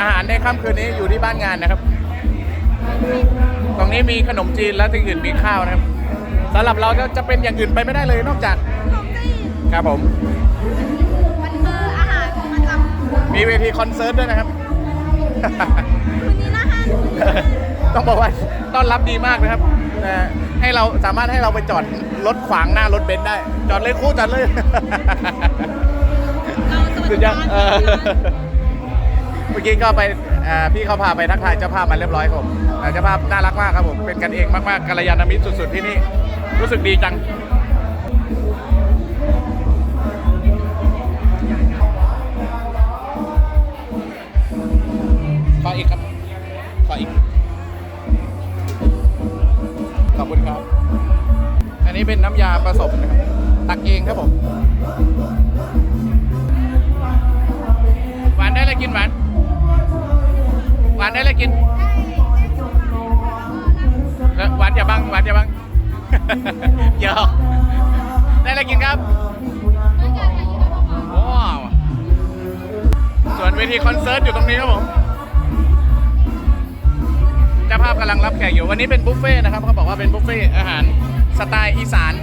อาหารในค่ำคืนนี้อยู่ที่บ้านงานนะครับ ตรงนี้มีขนมจีนและที่อื่นมีข้าวนะครับสำหรับเราจะจะเป็นอย่างอื่นไปไม่ได้เลยนอกจากขนมจีนครับผม มันคืออาหารประจำมีเวทีคอนเสิร์ตด้วยนะครับ คืนนี้นะคะต้องบอกว่าต้อนรับดีมากนะครับแต่ให้เราสามารถให้เราไปจอดรถขวางหน้ารถเบนซ์ได้ จอดเลยคู่จอดเลย เราสวัสสุดดียอดเออ เมื่อกี้ก็ไปเอ่อพี่เขาพาไปทักทายเจ้าภาพมาเรียบร้อยครับผมเอ่อเจ้าภาพน่ารักมากครับผม เป็นกันเองมากๆกัลยาณมิตรสุด ๆ ที่นี่ รู้สึกดีจัง ขออีกครับ ขออีก ขอบคุณครับ อันนี้เป็นน้ำยาผสมนะครับ ตักเองครับผม หวานได้เลยกินหวาน หวานได้เลยกินเออหวานอย่าบังวานอย่าบังหยอกได้เลยกินครับว้าวส่วนเวทีคอนเสิร์ตอยู่ตรงนี้ครับผมเจ้าภาพกำลังรับแขกอยู่วันนี้เป็นบุฟเฟ่ต์นะครับเขาบอกว่าเป็นบุฟเฟ่ต์อาหารสไตล์อีสาน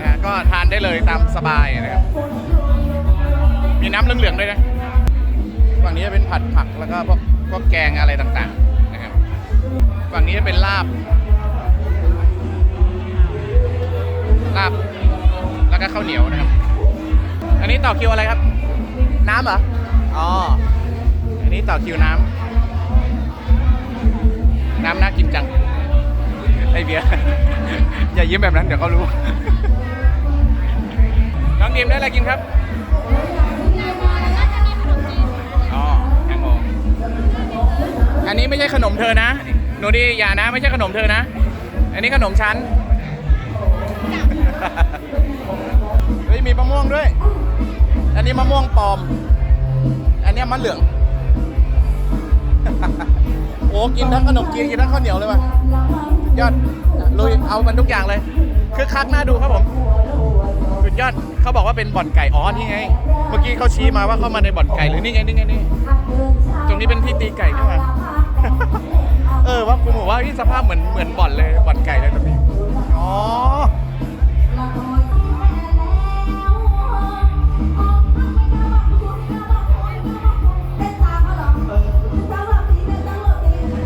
นะก็ทานได้เลยตามสบายนะครับมีน้ำเหลืองๆด้วยนะฝั่งนี้จะเป็นผัดผักแล้วก็พวก พวกแกงอะไรต่างๆนะครับฝั่งนี้จะเป็นลาบ ลาบ แล้วก็ข้าวเหนียวนะครับ อันนี้ต่อคิวอะไรครับ น้ำเหรอ อ๋อ อันนี้ต่อคิวน้ำ น้ำน่ากินจัง ไอเบียร์ อย่ายิ้มแบบนั้นเดี๋ยวเขารู้ น้องดิมได้อะไรกินครับ อันนี้ไม่ใช่ขนมเธอนะ หนูดีอย่านะ ไม่ใช่ขนมเธอนะ อันนี้ขนมชั้นเฮ้ยมีมะม่วงด้วย อันนี้มะม่วงปลอม อันนี้มะเหลือง โอ้กินทั้งขนมจีนกินทั้งข้าวเหนียวเลยว่ะยอดลุยเอามันทุกอย่างเลยคือคักน่าดูครับผมสุดยอดเขาบอกว่าเป็นบ่อนไก่อ๋อนี่ไง เมื่อกี้เขาชี้มาว่าเข้ามาในบ่อนไก่หรือนี่ไงนี่ไงนี่ตรงนี้เป็นที่ตีไก่นี่หว่า อว่ากูบอกว่าที่สภาพเหมือนเหมือนบ่อนเลยบ่อนไก่เลยตรงนี้อ๋อ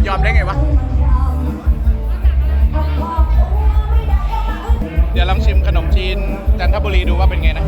อยอมได้ไงวะ เดี๋ยวลองชิมขนมจีนจันทบุรีดูว่าเป็นไงนะ